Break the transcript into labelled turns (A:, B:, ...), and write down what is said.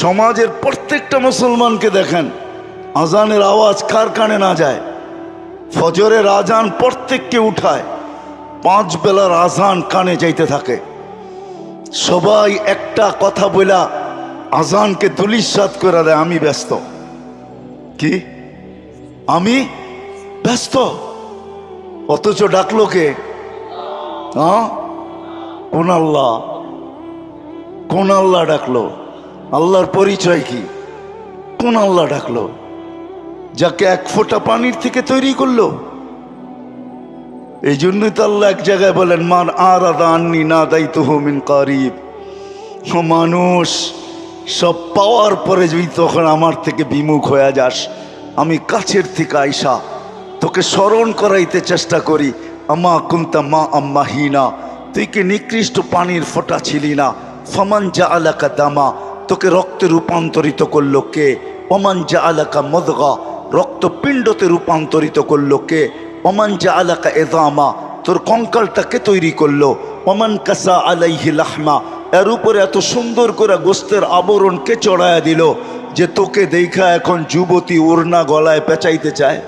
A: সমাজের প্রত্যেকটা মুসলমানকে দেখেন, আজানের আওয়াজ কার কানে না যায়? ফজরের আজান প্রত্যেককে উঠায়, পাঁচ বেলার আজান কানে যাইতে থাকে। সবাই একটা কথা বলা আজানকে দুলিশাত করে দেয়, আমি ব্যস্ত। কি? আমি ব্যস্ত? অথচ ডাকলো কে? কোন আল্লাহ? কোন আল্লাহ ডাকলো? আল্লাহর পরিচয় কি? কোন আল্লাহ ডাকলো? যাকে এক ফোঁটা পানির থেকে তৈরি করল? এই জন্যই তো আল্লাহ এক জায়গায় বলেন, মান আর আদান্নি না দায়িত্ব মিন কারিব। মানুষ, সব পাওয়ার পরে যদি তখন আমার থেকে বিমুখ হয়ে যাস, আমি কাছের থেকে আইসা তোকে স্মরণ করাইতে চেষ্টা করি। আমা কুন্তা মা আম্মা হিনা তুই কি নিকৃষ্ট পানির ফোঁটা ছিলি না? ফমান যা আলাকা দামা তোকে রক্তে রূপান্তরিত করল কে? ওমান যা আলাকা মদগা, রক্তপিণ্ডতে রূপান্তরিত করল কে? ওমান যা আলাকা এজামা, তোর কঙ্কালটাকে তৈরি করল। ওমান কাসা আলাইহি লাহমা, এর উপরে এত সুন্দর করে গোস্তের আবরণকে চড়ায়া দিল যে তোকে দেখা এখন যুবতী ওড়না গলায় পেঁচাইতে চায়।